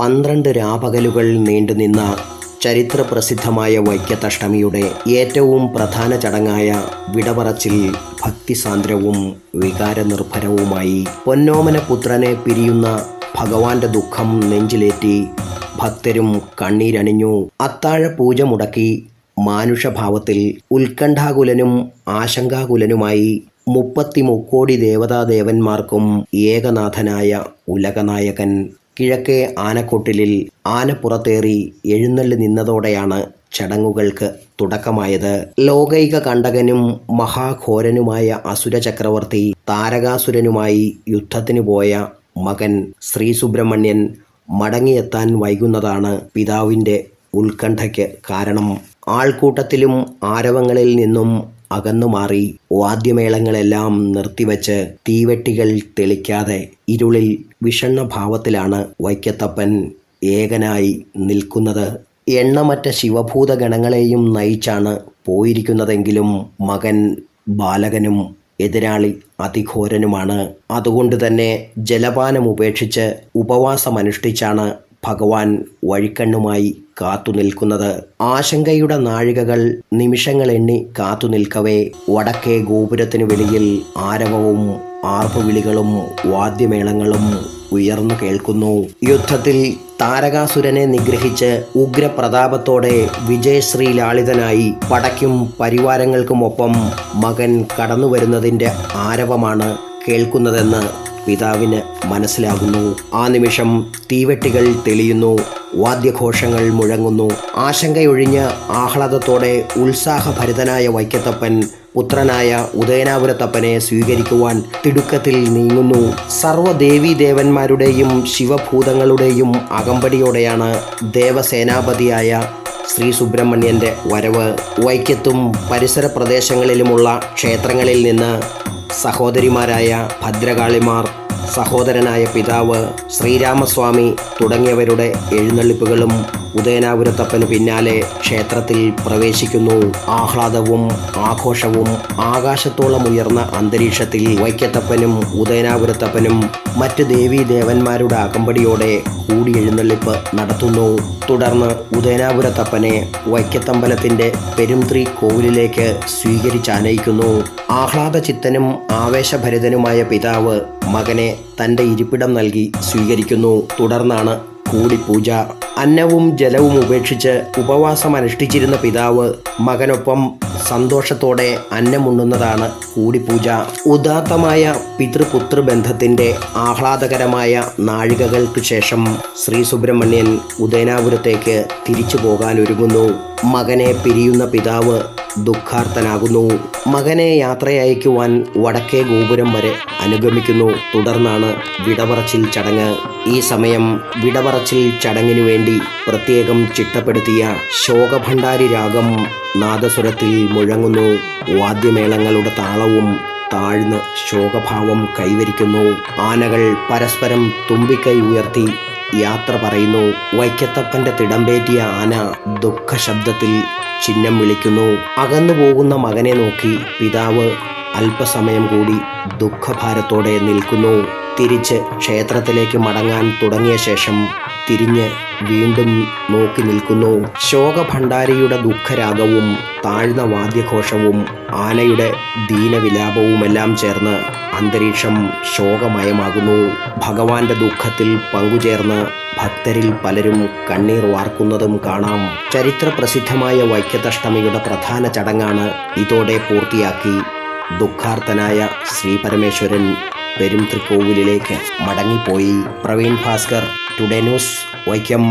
പന്ത്രണ്ട് രാപകലുകൾ നീണ്ടുനിന്ന ചരിത്രപ്രസിദ്ധമായ വൈക്കത്തഷ്ടമിയുടെ ഏറ്റവും പ്രധാന ചടങ്ങായ വിടപറച്ചിൽ ഭക്തിസാന്ദ്രവും വികാരനിർഭരവുമായി പൊന്നോമന പുത്രനെ പിരിയുന്ന ഭഗവാന്റെ ദുഃഖം നെഞ്ചിലേറ്റി ഭക്തരും കണ്ണീരണിഞ്ഞു അത്താഴ പൂജ മുടക്കി മാനുഷഭാവത്തിൽ ഉത്കണ്ഠാകുലനും ആശങ്കാകുലനുമായി മുപ്പത്തി മുക്കോടി ദേവതാദേവന്മാർക്കും ഏകനാഥനായ ഉലകനായകൻ കിഴക്കേ ആനക്കൊട്ടിലിൽ ആനപ്പുറത്തേറി എഴുന്നള്ളി നിന്നതോടെയാണ് ചടങ്ങുകൾക്ക് തുടക്കമായത്. ലോകൈക കണ്ടകനും മഹാഘോരനുമായ അസുര ചക്രവർത്തി താരകാസുരനുമായി യുദ്ധത്തിന് പോയ മകൻ ശ്രീ ശ്രീസുബ്രഹ്മണ്യൻ മടങ്ങിയെത്താൻ വൈകുന്നതാണ് പിതാവിന്റെ ഉത്കണ്ഠയ്ക്ക് കാരണം. ആൾക്കൂട്ടത്തിലും ആരവങ്ങളിൽ നിന്നും അകന്നുമാറി വാദ്യമേളങ്ങളെല്ലാം നിർത്തിവച്ച് തീവെട്ടികൾ തെളിക്കാതെ ഇരുളിൽ വിഷണ്ണ ഭാവത്തിലാണ് വൈക്കത്തപ്പൻ ഏകനായി നിൽക്കുന്നത്. എണ്ണമറ്റ ശിവഭൂതഗണങ്ങളെയും നയിച്ചാണ് പോയിരിക്കുന്നതെങ്കിലും മകൻ ബാലകനും എതിരാളി അതിഘോരനുമാണ്. അതുകൊണ്ട് തന്നെ ജലപാനം ഉപേക്ഷിച്ച് ഉപവാസമനുഷ്ഠിച്ചാണ് ഭഗവാൻ വഴിക്കണ്ണുമായി കാത്തു നിൽക്കുന്നത്. ആശങ്കയുടെ നാഴികകൾ നിമിഷങ്ങൾ എണ്ണി കാത്തു നിൽക്കവേ. വടക്കേ ഗോപുരത്തിനു വെളിയിൽ ആരവവും ആർപ്പുവിളികളും വാദ്യമേളങ്ങളും ഉയർന്നു കേൾക്കുന്നു. യുദ്ധത്തിൽ താരകാസുരനെ നിഗ്രഹിച്ച് ഉഗ്രപ്രതാപത്തോടെ വിജയശ്രീ ലാളിതനായി പടയ്ക്കും പരിവാരങ്ങൾക്കുമൊപ്പം മകൻ കടന്നു വരുന്നതിന്റെ ആരവമാണ് കേൾക്കുന്നതെന്ന് പിതാവിന് മനസ്സിലാകുന്നു. ആ നിമിഷം തീവെട്ടികൾ തെളിയുന്നു. വാദ്യഘോഷങ്ങൾ മുഴങ്ങുന്നു. ആശങ്കയൊഴിഞ്ഞ് ആഹ്ലാദത്തോടെ ഉത്സാഹഭരിതനായ വൈക്കത്തപ്പൻ പുത്രനായ ഉദയനാപുരത്തപ്പനെ സ്വീകരിക്കുവാൻ തിടുക്കത്തിൽ നീങ്ങുന്നു. സർവദേവീ ദേവന്മാരുടെയും ശിവഭൂതങ്ങളുടെയും അകമ്പടിയോടെയാണ് ദേവസേനാപതിയായ ശ്രീ സുബ്രഹ്മണ്യന്റെ വരവ്. വൈക്കത്തും പരിസര പ്രദേശങ്ങളിലുമുള്ള ക്ഷേത്രങ്ങളിൽ നിന്ന് സഹോദരിമാരായ ഭദ്രകാളിമാർ സഹോദരനായ പിതാവ് ശ്രീരാമസ്വാമി തുടങ്ങിയവരുടെ എഴുന്നള്ളിപ്പുകളും ഉദയനാപുരത്തപ്പന് പിന്നാലെ ക്ഷേത്രത്തിൽ പ്രവേശിക്കുന്നു. ആഹ്ലാദവും ആഘോഷവും ആകാശത്തോളം ഉയർന്ന അന്തരീക്ഷത്തിൽ വൈക്കത്തപ്പനും ഉദയനാപുരത്തപ്പനും മറ്റ് ദേവീദേവന്മാരുടെ ദേവന്മാരുടെ അകമ്പടിയോടെ കൂടിയെഴുന്നള്ളിപ്പ് നടത്തുന്നു. തുടർന്ന് ഉദയനാപുരത്തപ്പനെ വൈക്കത്തമ്പലത്തിന്റെ പെരുംത്രി കോവിലിലേക്ക് സ്വീകരിച്ചാനയിക്കുന്നു ആഹ്ലാദചിത്തനും ആവേശഭരിതനുമായ പിതാവ് മകനെ തന്റെ ഇരിപ്പിടം നൽകി സ്വീകരിക്കുന്നു. തുടർന്നാണ് കൂടിപ്പൂജ. അന്നവും ജലവും ഉപേക്ഷിച്ച് ഉപവാസം അനുഷ്ഠിച്ചിരുന്ന പിതാവ് മകനൊപ്പം സന്തോഷത്തോടെ അന്നമുണ്ണുന്നതാണ് കൂടിപ്പൂജ. ഉദാത്തമായ പിതൃപുത്ര ബന്ധത്തിന്റെ ആഹ്ലാദകരമായ നാഴികകൾക്ക് ശേഷം ശ്രീ സുബ്രഹ്മണ്യൻ ഉദയനാപുരത്തേക്ക് തിരിച്ചു പോകാൻ ഒരുങ്ങുന്നു മകനെ പിരിയുന്ന പിതാവ് ദുഃഖാർത്തനാകുന്നു മകനെ യാത്രയയക്കുവാൻ വടക്കേ ഗോപുരം വരെ അനുഗമിക്കുന്നു. തുടർന്നാണ് വിടപറച്ചിൽ ചടങ്ങ്. ഈ സമയം വിടപറച്ചിൽ ചടങ്ങിനു വേണ്ടി പ്രത്യേകം ചിട്ടപ്പെടുത്തിയ ശോകഭണ്ഡാരി രാഗം നാദസ്വരത്തിൽ മുഴങ്ങുന്നു. വാദ്യമേളങ്ങളുടെ താളവും താഴ്ന്ന് ശോകഭാവം കൈവരിക്കുന്നു. ആനകൾ പരസ്പരം തുമ്പിക്കൈ ഉയർത്തി യാത്ര പറയുന്നു. വൈക്കത്തപ്പന്റെ തിടമ്പേറ്റിയ ആന ദുഃഖ ശബ്ദത്തിൽ ചിഹ്നം വിളിക്കുന്നു. അകന്നു പോകുന്ന മകനെ നോക്കി പിതാവ് അല്പസമയം കൂടി ദുഃഖഭാരത്തോടെ നിൽക്കുന്നു. തിരിച്ച് ക്ഷേത്രത്തിലേക്ക് മടങ്ങാൻ തുടങ്ങിയ ശേഷം തിരിഞ്ഞ് വീണ്ടും നോക്കി നിൽക്കുന്നു. ശോകഭണ്ഡാരിയുടെ ദുഃഖരാഗവും താഴ്ന്ന വാദ്യഘോഷവും ആനയുടെ ദീനവിലാപവുമെല്ലാം ചേർന്ന് അന്തരീക്ഷം ശോകമയമാകുന്നു. ഭഗവാന്റെ ദുഃഖത്തിൽ പങ്കുചേർന്ന് ഭക്തരിൽ പലരും കണ്ണീർ വാർക്കുന്നതും കാണാം. ചരിത്ര പ്രസിദ്ധമായ വൈക്കത്തഷ്ടമിയുടെ പ്രധാന ചടങ്ങാണ് ഇതോടെ പൂർത്തിയാക്കി. ദുഃഖാർത്തനായ ശ്രീ പരമേശ്വരൻ തൃക്കോവിലേക്ക് മടങ്ങിപ്പോയി. Praveen Bhaskar today news Vaikom